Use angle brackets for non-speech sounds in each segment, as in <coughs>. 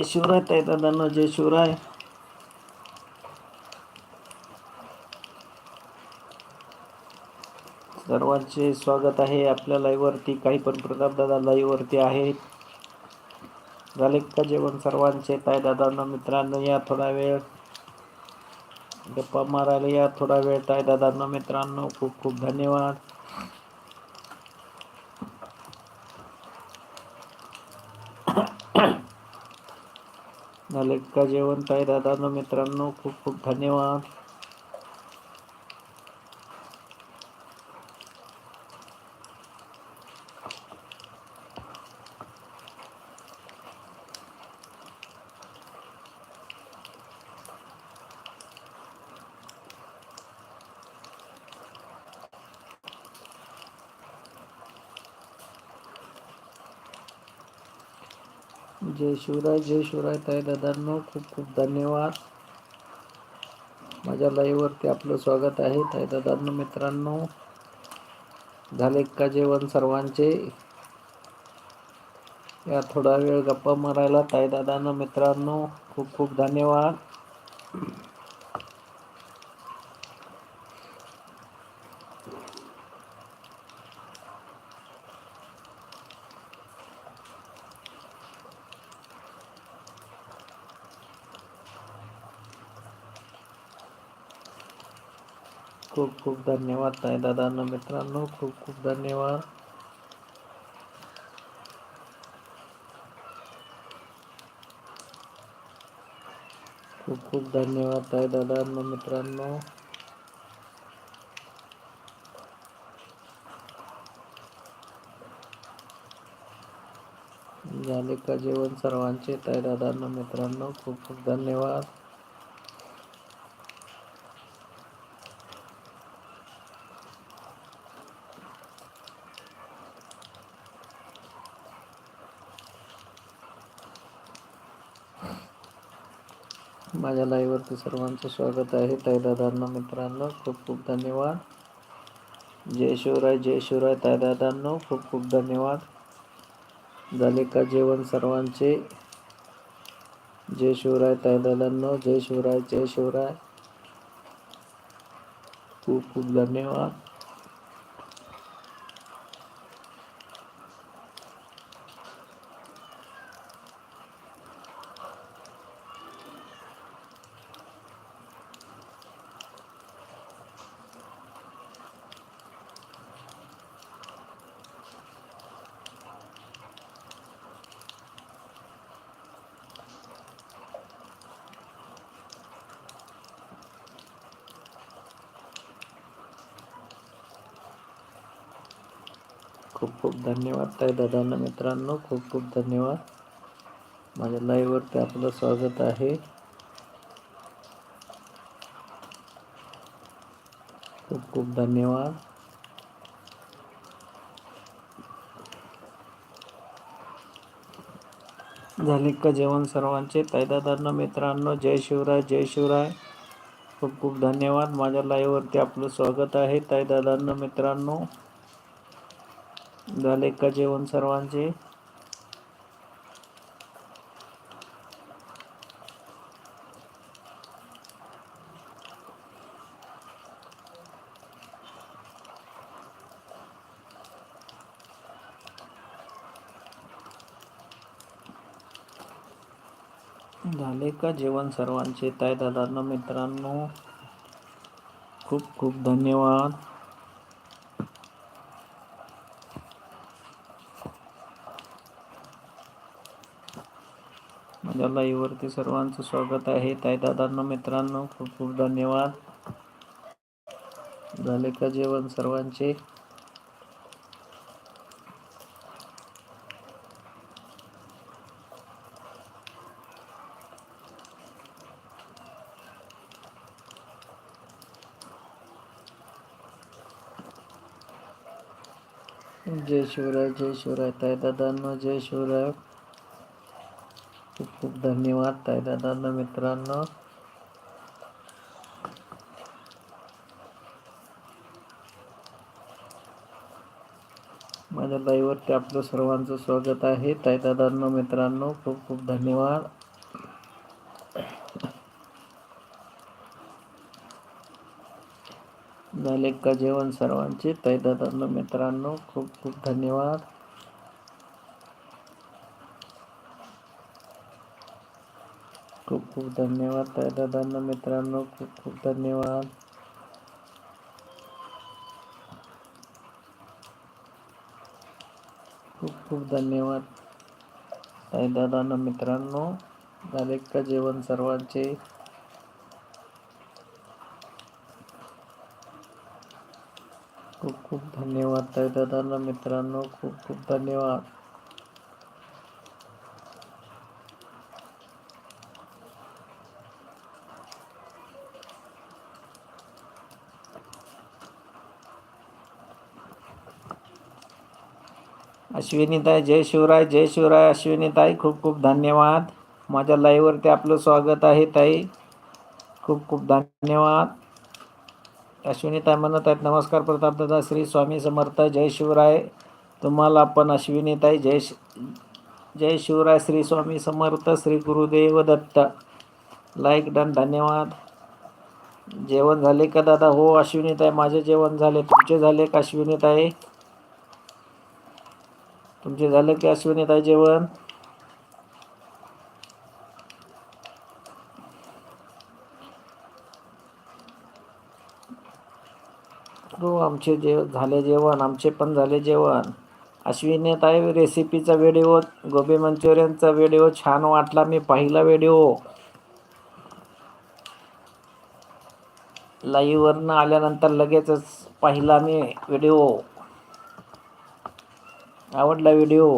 जय शिवराय ताई दादांना जय शिवराय सर्वांचे स्वागत आहे आपल्या लाईव्हवरती काही पण प्रताप दादा आहेत. झाले का जेवण सर्वांचे? ताई दादांना मित्रांनो या थोडा वेळ. गप्पा मारायला या थोडा वेळ. ताई दादांना मित्रांनो खूप खूप धन्यवाद. झाले का जेवण? ताई दादांनो मित्रांनो खूप खूप धन्यवाद. जय शिवराय जय शिवराय ताई दादांनो खूप खूप धन्यवाद. माझ्या लाईव्हवरती आपलं स्वागत आहे. ताई दादांनो मित्रांनो झाले का जेवण सर्वांचे? या थोडा वेळ गप्पा मारायला ताई दादांनो मित्रांनो खूप खूप धन्यवाद. खूप खूप धन्यवाद ताई दादांना मित्रांनो खूप खूप धन्यवाद. खूप खूप धन्यवाद ताई दादांना मित्रांनो. झाले का जेवण सर्वांचे? ताई दादांना मित्रांनो खूप खूप धन्यवाद. माझ्या लाईव्हवरती सर्वांचं स्वागत आहे. तायदादांना मित्रांनो खूप खूप धन्यवाद. जय शिवराय जय शिवराय. तायदादांनो खूप खूप धन्यवाद. झाले का जेवण सर्वांचे? जय शिवराय तायदादांनो जय शिवराय जय शिवराय. खूप खूप धन्यवाद. खूप खूप धन्यवाद ताई दादांना मित्रांनो खूप खूप धन्यवाद. माझ्या लाईव्हवरती आपलं स्वागत आहे. खूप खूप धन्यवाद. झाले का जेवण सर्वांचे. ताईदादांना मित्रांनो जय शिवराय जय शिवराय. खूप खूप धन्यवाद. माझ्या लाईव्हवरती आपलं स्वागत आहे. ताईदादांना मित्रांनो झाले का जेवण सर्वांचे? झाले का जेवण सर्वांचे? ताई दादांना मित्रांनो खूप खूप धन्यवाद. लाईव्हवरती सर्वांचं स्वागत आहे. ताई दादांना मित्रांनो खूप खूप धन्यवाद. झाले का जेवण सर्वांचे? जय शिवराय जय शिवराय. ताई दादांना जय शिवराय. धन्यवाद ताई दादांनो मित्रांनो. माझ्या लाईववरती आपलं सर्वांचं स्वागत आहे. ताई दादांना मित्रांनो खूप खूप धन्यवाद. झाले का जेवण सर्वांचे? ताई दादांना मित्रांनो खूप खूप धन्यवाद. खूप खूप धन्यवाद ताई दादांना मित्रांनो खूप खूप धन्यवाद. खूप खूप धन्यवाद ताई दादांना मित्रांनो झाले का जेवण सर्वांचे खूप खूप धन्यवाद ताई दादांना मित्रांनो खूप खूप धन्यवाद. अश्विनीताई जय शिवराय जय शिवराय अश्विनीताई खूप खूप धन्यवाद. माझ्या लाईव्हवरती आपलं स्वागत आहे ताई. खूप खूप धन्यवाद. अश्विनीताई म्हणत आहेत नमस्कार प्रतापदादा श्री स्वामी समर्थ जय शिवराय. तुम्हाला पण अश्विनीताई जय जय शिवराय श्री स्वामी समर्थ श्री गुरुदेव दत्त. लाईक डन धन्यवाद. जेवण झाले का दादा? हो अश्विनीताई माझे जेवण झाले. तुमचे झाले का अश्विनीताई? तुमचे झालं की अश्विनीताई जेवण? हो आमचे जे झाले जेवण आमचे पण झाले जेवण. अश्विनीताई रेसिपीचा व्हिडिओ गोबी मंचुरियनचा व्हिडिओ छान वाटला मी पाहिला व्हिडिओ लाईव्हवरनं आल्यानंतर लगेचच पाहिला मी व्हिडिओ आवडला व्हिडिओ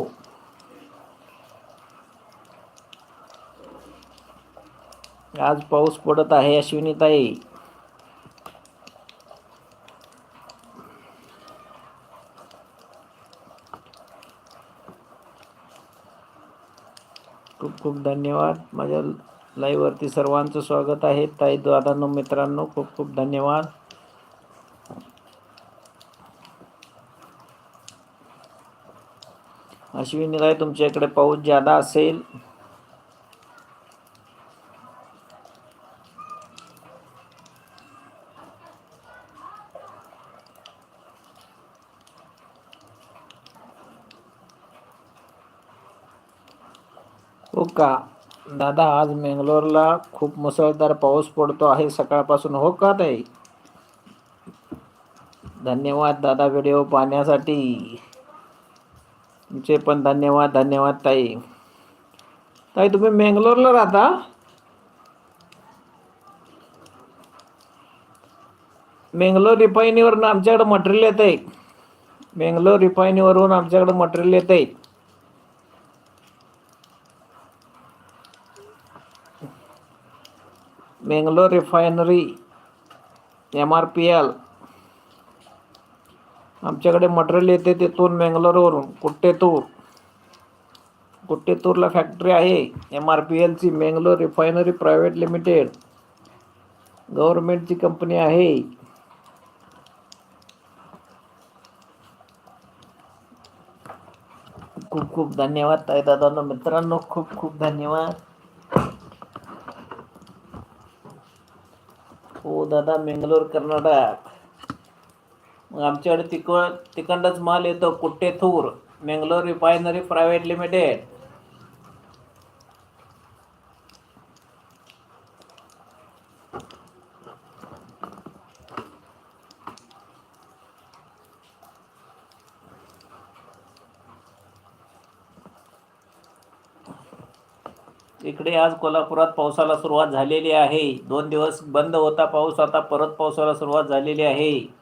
आज पाऊस पडत आहे अश्विनीताई. खूप खूप धन्यवाद. माझ्या लाईव्हवरती सर्वांचं स्वागत आहे. ताई दादांनो मित्रांनो खूप खूप धन्यवाद. अश्विनीताई तुमच्या इकडे पाऊस ज्यादा असेल. हो का? दादा आज मेंगलोरला खूप मुसळधार पाऊस पडतो आहे सकाळपासून. हो का ताई? धन्यवाद दादा व्हिडिओ पाहण्यासाठी. तुमचे पण धन्यवाद धन्यवाद ताई ताई तुम्ही मेंगलोरला राहता मेंगलोर रिफायनीवरून आमच्याकडे मटेरियल येत आहे मेंगलोर रिफायनीवरून आमच्याकडे मटेरियल येत आहे Mangalore refinery M R P L आमच्याकडे मटेरियल येते तिथून मेंगलोरवरून कुट्टेतूर. कुट्टेतूरला फॅक्टरी आहे एम आर पी एलची मेंगलोर रिफायनरी प्रायव्हेट लिमिटेड गव्हर्नमेंटची कंपनी आहे. खूप खूप धन्यवाद ताई दादांना मित्रांनो खूप खूप धन्यवाद. हो दादा मेंगलोर कर्नाटक. मग आमच्याकडे तिकड तिकडंच माल येतो Kuthethur Mangalore refinery private limited. इकडे आज कोल्हापुरात पावसाला सुरुवात झालेली आहे. दोन दिवस बंद होता पाऊस आता परत पावसाला सुरुवात झालेली आहे.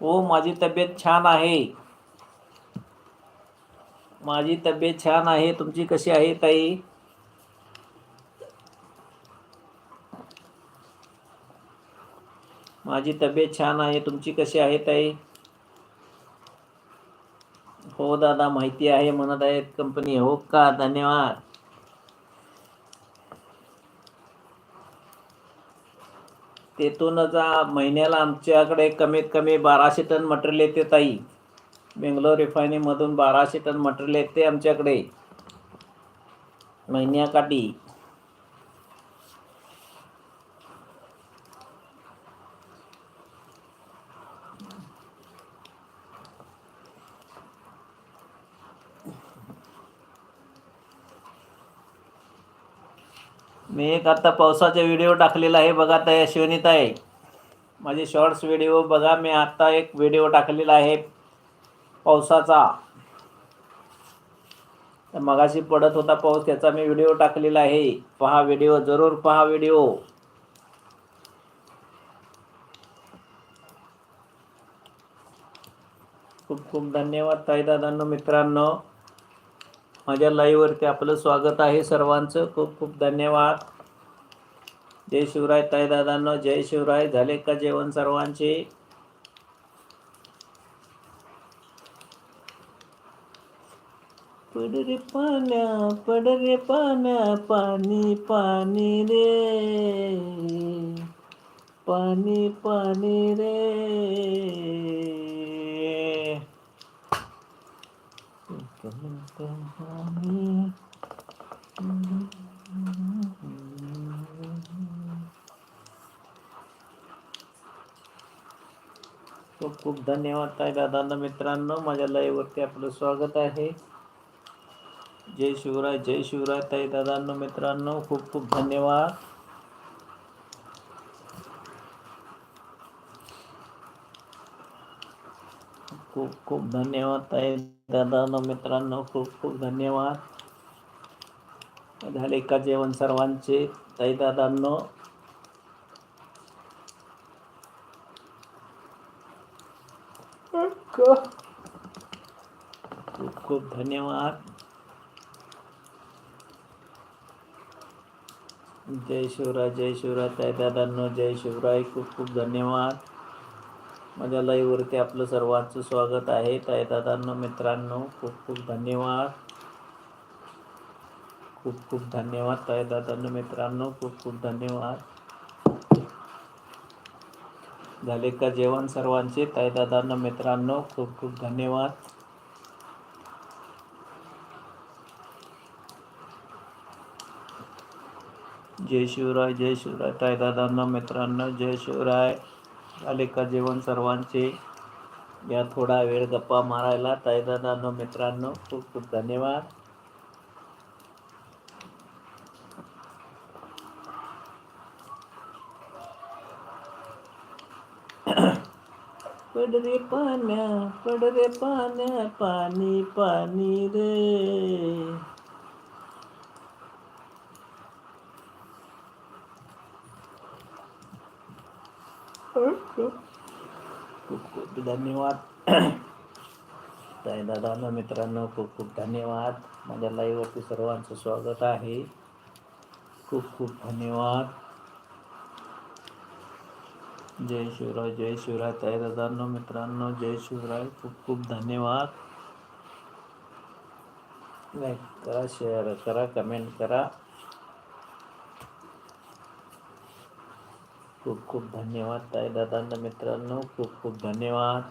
हो माझी तब्येत छान आहे. माझी तब्येत छान आहे. तुमची कशी आहे ताई? माझी तब्येत छान आहे. तुमची कशी आहे ताई? हो दादा माहिती आहे. म्हणत आहेत कंपनी. हो का? धन्यवाद. तेथूनच आ- महिन्याला आमच्याकडे कमीत कमी बाराशे टन मटेरियल येते ताई. बेंगलोर रिफायनरीमधून बाराशे टन मटेरियल येते आमच्याकडे. महिन्याकाठी मी एक आता पावसाचा व्हिडिओ टाकलेला आहे. बघा त्या यशवनीत आहे माझे शॉर्ट्स व्हिडिओ बघा. मी आता एक व्हिडिओ टाकलेला आहे. पावसाचा. तर मगाशी पडत होता पाऊस त्याचा मी व्हिडिओ टाकलेला आहे. पहा व्हिडिओ जरूर पहा व्हिडिओ खूप खूप धन्यवाद ताई दादांनो मित्रांनो. माझ्या लाईव्हवरती आपलं स्वागत आहे सर्वांचं. खूप खूप धन्यवाद. जय शिवराय ताईदादांना जय शिवराय. झाले का जेवण सर्वांचे? पड रे पाण्या पड रे पाण्या पाणी पाणी रे. पाणी पाणी रे. खूप खूप धन्यवाद ताई दादांना, मित्रांनो. माझ्या लाईव्हवरती आपलं स्वागत आहे. जय शिवराय जय शिवराय ताई दादांनो, मित्रांनो. खूप खूप धन्यवाद. खूप खूप धन्यवाद ताई. दादांनो मित्रांनो खूप खूप धन्यवाद. झाले का जेवण सर्वांचे? ताई दादांनो. खूप खूप धन्यवाद. जय शिवराय जय शिवराय. ताई दादांनो जय शिवराय. खूप खूप धन्यवाद. माझ्या लाईव्हवरती आपलं सर्वांचं स्वागत आहे. ताई दादांनो मित्रांनो खूप खूप धन्यवाद. खूप खूप धन्यवाद ताई दादांनो मित्रांनो खूप खूप धन्यवाद. झाले का जेवण सर्वांचे? ताई दादांनो मित्रांनो खूप खूप धन्यवाद. जय शिवराय जय शिवराय. ताई दादांनो मित्रांनो जय शिवराय. झाले का जेवण सर्वांचे. या थोडा वेळ गप्पा मारायला ताईदादांनो मित्रांनो खूप खूप धन्यवाद. <coughs> पड रे पाण्या पड रे पाण्या पाणी पाणी रे. खूप खूप धन्यवाद. ताई दादांनो मित्रांनो खूप खूप धन्यवाद. माझ्या लाईव्हवरती सर्वांचं स्वागत आहे. खूप खूप धन्यवाद. जय शिवराय जय शिवराय. ताई दादांनो मित्रांनो जय शिवराय. खूप खूप धन्यवाद. लाईक करा शेअर करा कमेंट करा. खूप खूप धन्यवाद ताई दादांना मित्रांनो. खूप खूप धन्यवाद.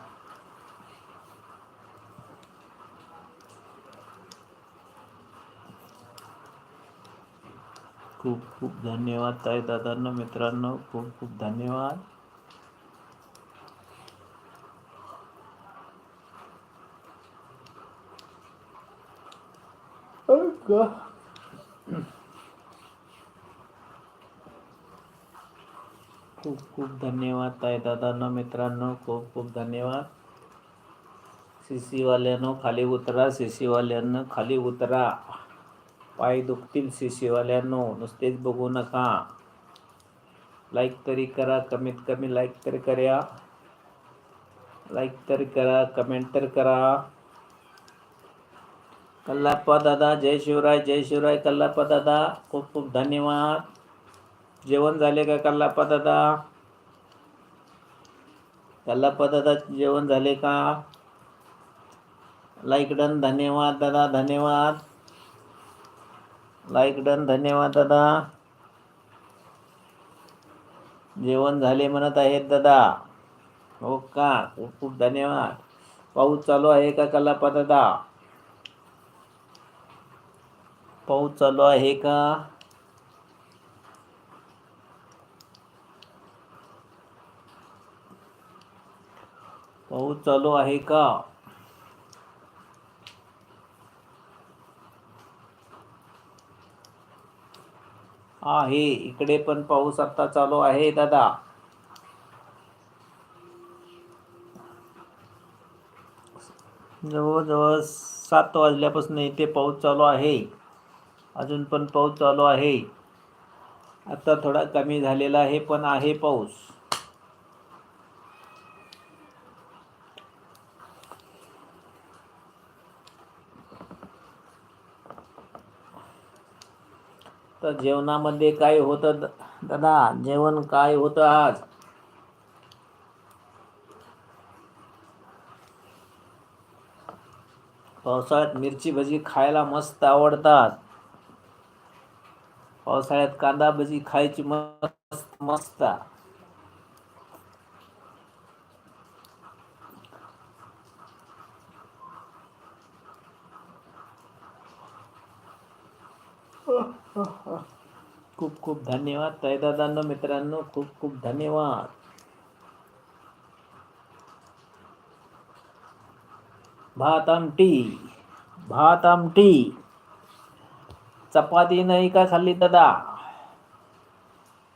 खूप खूप धन्यवाद ताई दादांना मित्रांनो. खूप खूप धन्यवाद. खूप खूप धन्यवाद ताई दादांना मित्रांनो खूप खूप धन्यवाद. सीसीवाल्यानं खाली उतरा सीसीवाल्यांना खाली उतरा. पाय दुखतील सीसीवाल्यांनो नुसतेच बघू नका. लाईक तरी करा कमीत कमी लाईक तरी करा. लाईक तरी करा कमेंट तर करा. कल्लाप्पा दादा जय शिवराय जय शिवराय कल्लाप्पा दादा खूप खूप धन्यवाद. जेवण झाले का कल्लाप्पा दादा? कल्ला दादा जेवण झाले का? लाईक डन धन्यवाद दादा धन्यवाद. लाईक डन धन्यवाद दादा. जेवण झाले म्हणत आहेत दादा. हो का? खूप खूप धन्यवाद. पाऊस चालू आहे का कलापा दादा पाऊस चालू आहे का? पाऊस चालू आहे का? आहे. इकडे पण पाऊस आता चालू आहे दादा. जवळजवळ सात वाजल्यापासून इथे पाऊस चालू आहे. अजून पण पाऊस चालू आहे. आता थोडा कमी झालेला आहे पण आहे पाऊस. तर जेवणामध्ये काय होतं दादा? जेवण काय होतं आज? पावसाळ्यात मिरची भजी खायला मस्त आवडतात. पावसाळ्यात कांदा भजी खायची मस्त मस्त. खूप धन्यवाद. तयदादांना मित्रांनो खूप खूप धन्यवाद. भात आमटी भात आमटी. चपाती नाही का खाल्ली दादा?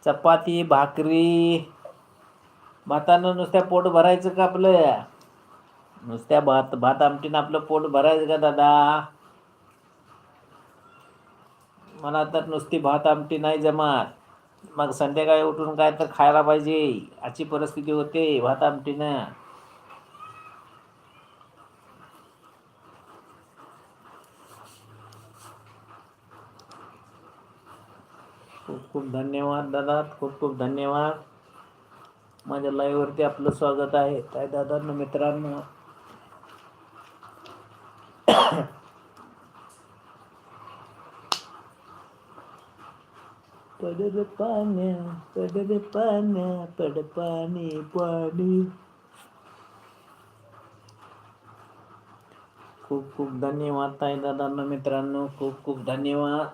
चपाती भाकरी. भातानं नुसत्या पोट भरायचं का आपलं? नुसत्या भात भात आमटीनं आपलं पोट भरायचं का दादा? मला तर नुसती भात आमटी नाही जमात. मग संध्याकाळी उठून काय तर खायला पाहिजे. अशी परिस्थिती होते भात आमटीनं. खूप खूप धन्यवाद दादा खूप खूप धन्यवाद. माझ्या लाईव्हवरती आपलं स्वागत आहे. काय दादांना मित्रांनो? पड पाण्या पड पाण्या पड पाणी पाणी खूप खूप धन्यवाद ताई दादांना मित्रांनो खूप खूप धन्यवाद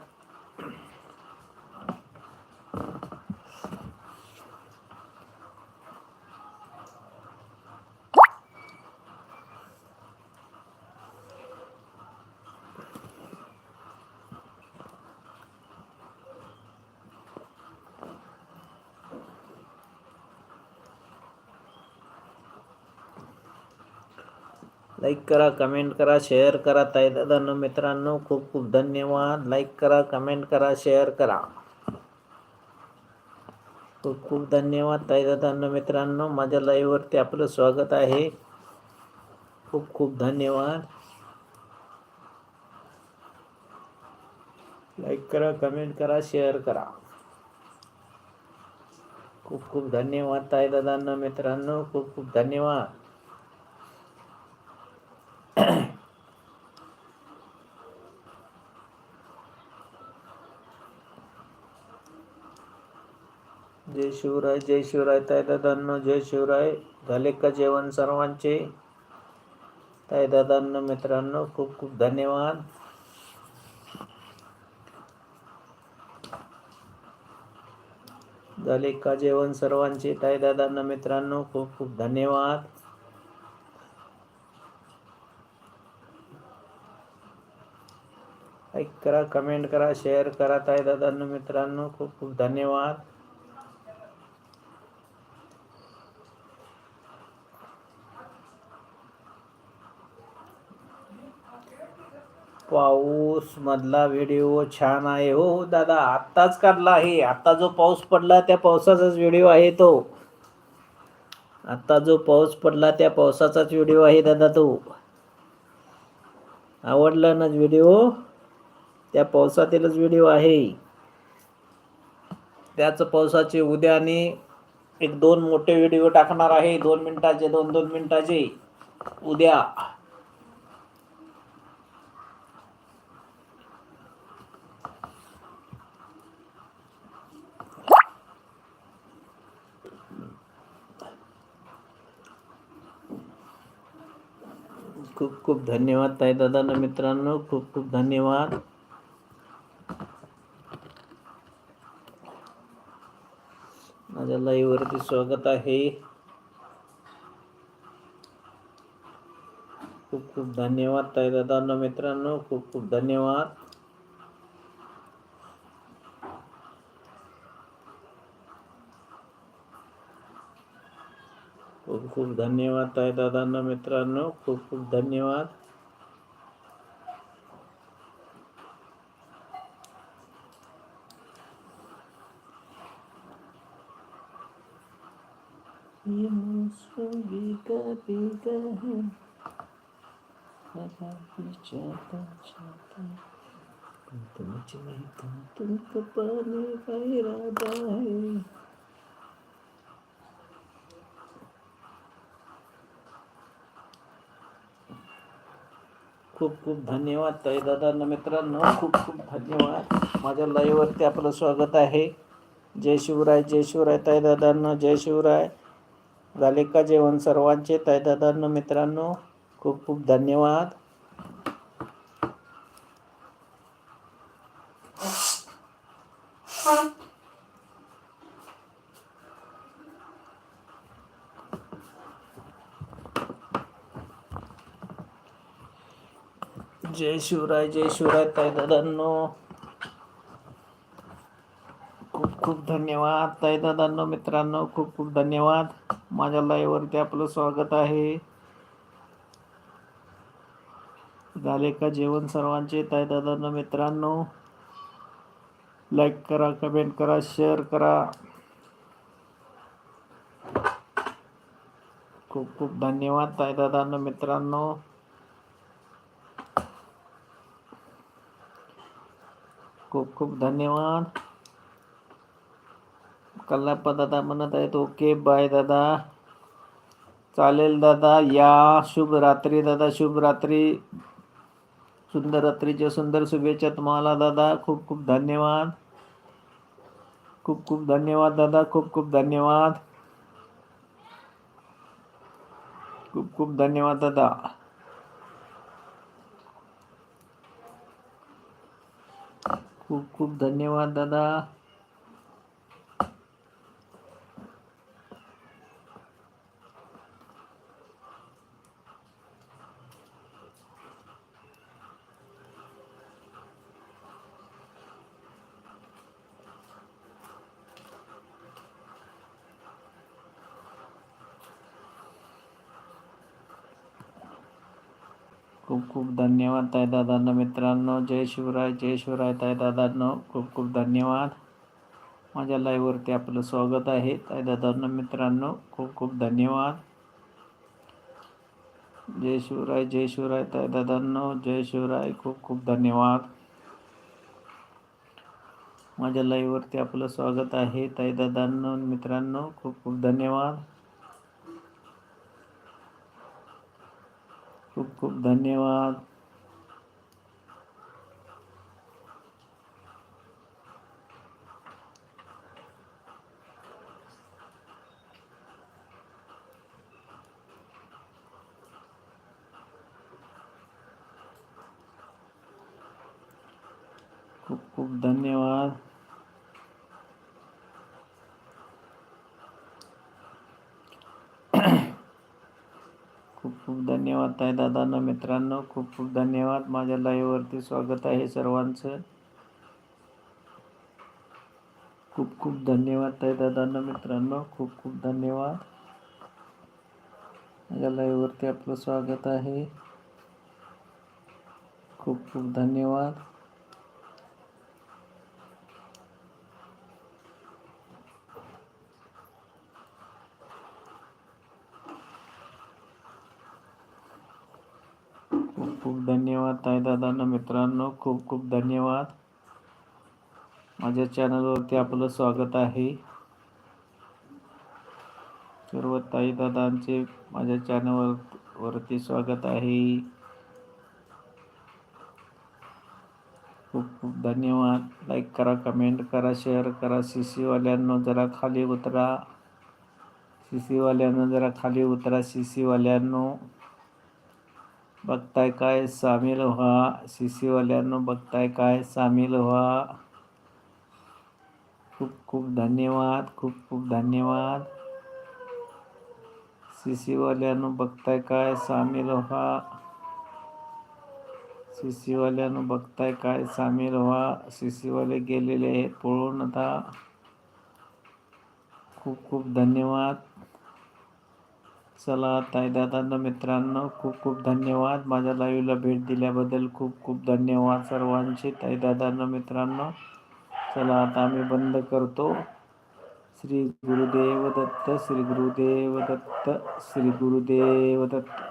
लाईक करा कमेंट करा शेअर करा ताई दादांनो मित्रांनो खूप खूप धन्यवाद. लाईक करा कमेंट करा शेअर करा. खूप खूप धन्यवाद ताई दादांनो मित्रांनो. माझ्या लाईव्हवरती आपलं स्वागत आहे. खूप खूप धन्यवाद. लाईक करा कमेंट करा शेअर करा. खूप खूप धन्यवाद ताई दादांना मित्रांनो. खूप खूप धन्यवाद. जय शिवराय जय शिवराय ताय दादांनो जय शिवराय. झाले का जेवण सर्वांचे? ताय दादांना मित्रांनो खूप खूप धन्यवाद. झाले का जेवण सर्वांचे? ताई दादांना मित्रांनो खूप खूप धन्यवाद. लाईक करा कमेंट करा शेअर करा ताई दादांना मित्रांनो खूप खूप धन्यवाद. पाऊस मधला व्हिडिओ छान आहे. हो, हो दादा आत्ताच काढला आहे. आता जो पाऊस पडला त्या पावसाचाच व्हिडिओ आहे तो. आता जो पाऊस पडला त्या पावसाचाच व्हिडिओ आहे दादा तो. आवडला ना व्हिडिओ त्या पावसातीलच व्हिडिओ आहे. त्याच पावसाचे उद्या आणि एक दोन मोठे व्हिडिओ टाकणार आहे. दोन मिनिटाचे दोन दोन मिनिटाचे. उद्या. खूप खूप धन्यवाद ताई दादांना मित्रांनो. खूप खूप धन्यवाद. माझ्या लाईव्हवरती स्वागत आहे. खूप खूप धन्यवाद ताई दादांना मित्रांनो. खूप खूप धन्यवाद. खूप खूप धन्यवाद ताई दादांना मित्रांनो खूप खूप धन्यवाद। ये मौसम भीगा भीगा है हवा भी जाता जाता तुम मुझे नहीं तुम तुमको पाने का इरादा है। खूप खूप धन्यवाद ताई दादांना मित्रांनो खूप खूप धन्यवाद. माझ्या लाईव्हवरती आपलं स्वागत आहे. जय शिवराय जय शिवराय ताई दादांना जय शिवराय. झाले का जेवण सर्वांचे? ताई दादांना मित्रांनो खूप खूप धन्यवाद. जय शिवराय जय शिवराय ताई दादांनो. खूप खूप धन्यवाद ताई दादांनो मित्रांनो. खूप खूप धन्यवाद. माझ्या लाईव्हवरती आपलं स्वागत आहे. झाले का जेवण सर्वांचे ताई दादांनो मित्रांनो? लाईक करा कमेंट करा शेअर करा. खूप खूप धन्यवाद ताई दादांनो मित्रांनो. खूप खूप धन्यवाद. कल्लाप्पा दादा म्हणत आहेत ओके बाय दादा. चालेल दादा या शुभ रात्री दादा शुभ रात्री. सुंदर रात्रीच्या सुंदर शुभेच्छा तुम्हाला दादा खूप खूप धन्यवाद. खूप खूप धन्यवाद दादा खूप खूप धन्यवाद. खूप खूप धन्यवाद दादा. खूप खूप धन्यवाद दादा खूप खूप धन्यवाद ताई दादांना. मित्रांनो जय शिवराय जय शिवराय ताई दादांनो खूप खूप धन्यवाद. माझ्या लाईव्हवरती आपलं स्वागत आहे. ताई दादांना मित्रांनो खूप खूप धन्यवाद. जय शिवराय जय शिवराय ताई दादांनो जय शिवराय खूप खूप धन्यवाद. माझ्या लाईव्हवरती आपलं स्वागत आहे. ताई दादांनो मित्रांनो खूप खूप धन्यवाद. खूप खूप धन्यवाद खूप खूप धन्यवाद खूप खूप धन्यवाद ताई. दादांना मित्रांनो खूप खूप धन्यवाद. माझ्या लाईव्हवरती स्वागत आहे सर्वांचं. खूप खूप धन्यवाद ताई दादांना मित्रांनो. खूप खूप धन्यवाद. माझ्या लाईव्हवरती आपलं स्वागत आहे. खूप खूप धन्यवाद खूप खूप धन्यवाद ताई दादांना मित्रांनो खूप खूप धन्यवाद. माझ्या चॅनलवरती आपलं स्वागत आहे. सर्व ताई दादांचे माझ्या चॅनलवर वरती स्वागत आहे. खूप खूप धन्यवाद. लाईक करा कमेंट करा शेअर करा. सी सीवाल्यांनो जरा खाली उतरा. सी सीवाल्यांनो जरा खाली उतरा सी सीवाल्यांनो बघताय काय सामील व्हा. सीसीवाल्यांनो बघताय काय सामील व्हा. खूप खूप धन्यवाद खूप खूप धन्यवाद. सीसीवाल्यांनो बघताय काय सामील व्हा. सीसीवाल्यानं बघताय काय सामील व्हा. सीसीवाले गेलेले आहेत पळून आता. खूप खूप धन्यवाद. चला ताई दादांना मित्रांनो खूप खूप धन्यवाद. माझ्या लाईव्हला भेट दिल्याबद्दल खूप खूप धन्यवाद सर्वांचे. ताईदादांना मित्रांनो चला आता आम्ही बंद करतो. श्री गुरुदेव दत्त श्री गुरुदेव दत्त श्री गुरुदेव दत्त